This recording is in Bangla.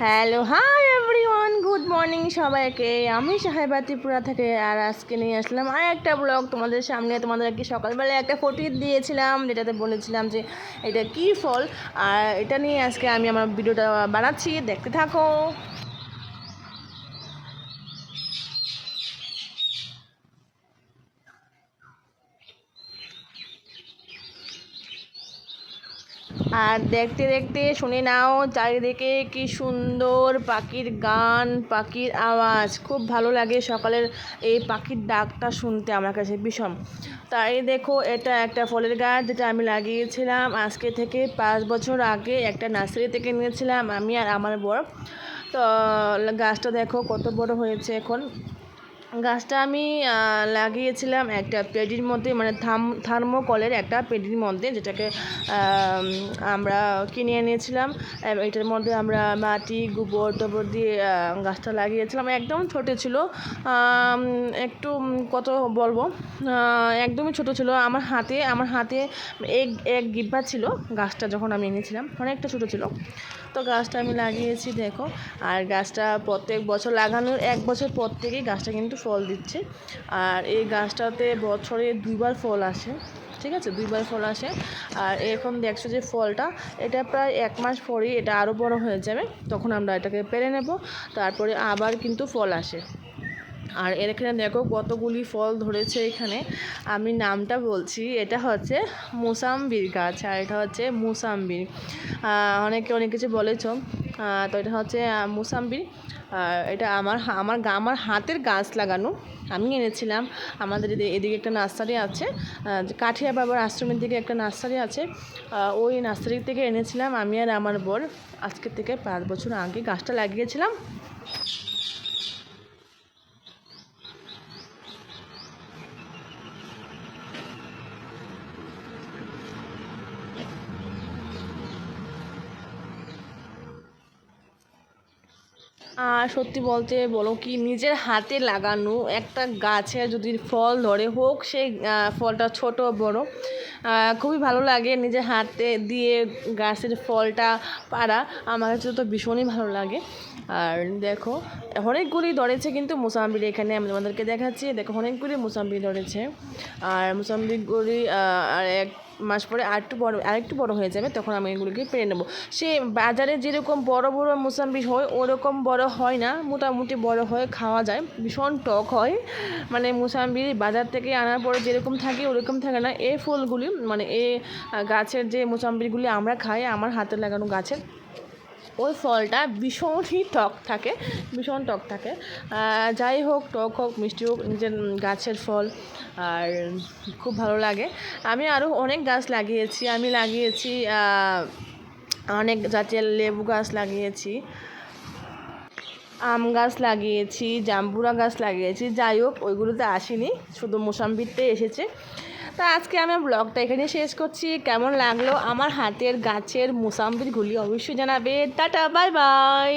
Hello hi everyone good morning সবাইকে। আমি সাহেবা ত্রিপুরা থেকে আর আজকে নিয়ে আসলাম আর একটা ব্লগ তোমাদের সামনে। তোমাদেরকে সকালবেলায় একটা ফটো দিয়েছিলাম, যেটাতে বলেছিলাম যে এটা কি ফল। আর এটা নিয়ে আজকে আমি আমার ভিডিওটা বানাচ্ছি। দেখতে থাকো। আর দেখতে দেখতে শুনে নাও চারিদিকে কি সুন্দর পাখির গান, পাখির আওয়াজ। খুব ভালো লাগে সকালের এই পাখির ডাকটা শুনতে আমার কাছে ভীষণ। তাই দেখো, এটা একটা ফলের গাছ যেটা আমি লাগিয়েছিলাম আজকে থেকে পাঁচ বছর আগে। একটা নার্সারি থেকে নিয়েছিলাম আমি আর আমার বর। তো গাছটা দেখো কত বড় হয়েছে এখন। গাছটা আমি লাগিয়েছিলাম একটা পেডির মধ্যে মানে থাম, থার্মোকলের একটা পেডির মধ্যে, যেটাকে আমরা কিনে এনেছিলাম। এটার মধ্যে আমরা মাটি, গোবর টোবর দিয়ে গাছটা লাগিয়েছিলাম। একদম ছোটো ছিল। একটু কত বলব? একদমই ছোট ছিল। আমার হাতে আমার হাতে এক এক গিব্বা ছিল গাছটা যখন আমি এনেছিলাম। অনেকটা ছোটো ছিল। তো গাছটা আমি লাগিয়েছি, দেখো। আর গাছটা প্রত্যেক বছর লাগানোর, এক বছর পর থেকেই গাছটা কিন্তু ফল দিচ্ছে। আর এই গাছটাতে বছরে দুইবার ফল আসে, ঠিক আছে? দুইবার ফল আসে। আর এখন দেখছ যে ফলটা, এটা প্রায় এক মাস পরেই এটা আরও বড় হয়ে যাবে। তখন আমরা এটাকে পেরে নেব, তারপরে আবার কিন্তু ফল আসে। আর এর এখানে দেখো কতগুলি ফল ধরেছে এখানে। আমি নামটা বলছি, এটা হচ্ছে মোসাম্বির গাছ আর এটা হচ্ছে মুসাম্বির। অনেকে অনেক কিছু বলেছ তো এটা হচ্ছে মুসাম্বির। এটা আমার আমার আমার হাতের গাছ লাগানো। আমি এনেছিলাম। আমাদের এদি- এদিকে একটা নার্সারি আছে। কাঠিয়া বাবার আশ্রমের দিকে একটা নার্সারি আছে। ওই নার্সারি থেকে এনেছিলাম আমি আর আমার বর। আজকের থেকে পাঁচ বছর আগে গাছটা লাগিয়েছিলাম। আর সত্যি বলতে বলো কি, নিজের হাতে লাগানো একটা গাছে যদি ফল ধরে হোক, সেই ফলটা ছোট বড় খুবই ভালো লাগে নিজের হাতে দিয়ে গাছের ফলটা পাড়া। আমার কাছে তো ভীষণই ভালো লাগে। আর দেখো, অনেকগুলি ধরেছে কিন্তু মোসাম্বির এখানে আমি তোমাদেরকে দেখাচ্ছি। দেখো, অনেকগুলি মোসাম্বি ধরেছে। আর মোসাম্বিগুলি আর এক মাস পরে আরেকটু বড় আরেকটু বড় হয়ে যাবে, তখন আমি এগুলোকে পেরে নেব। সে বাজারে যেরকম বড় বড় মোসাম্বি হয়, ওরকম বড় হয় না, মোটামুটি বড় হয়ে খাওয়া যায়, ভীষণ টক হয়। মানে মোসাম্বি বাজার থেকে আনার পরে যেরকম থাকে ওরকম থাকে না। এই ফুলগুলি মানে এ গাছের যে মোসাম্বিগুলি আমরা খাই, আমার হাতে লাগানো গাছের, ওই ফলটা ভীষণই টক থাকে, ভীষণ টক থাকে। যাই হোক, টক হোক, মিষ্টি হোক, নিজের গাছের ফল, আর খুব ভালো লাগে। আমি আরও অনেক গাছ লাগিয়েছি, আমি লাগিয়েছি অনেক জাতীয় লেবু গাছ লাগিয়েছি। আম গাছ লাগিয়েছি, জাম্বুরা গাছ লাগিয়েছি, যাই হোক, ওইগুলোতে আসেনি, শুধু মোসাম্বিতে এসেছে। তা আজকে আমি ব্লগটা এখানে শেষ করছি। কেমন লাগল আমার হাতের গাছের মোসাম্বিরগুলি অবশ্যই জানাবে। Tata, bye bye.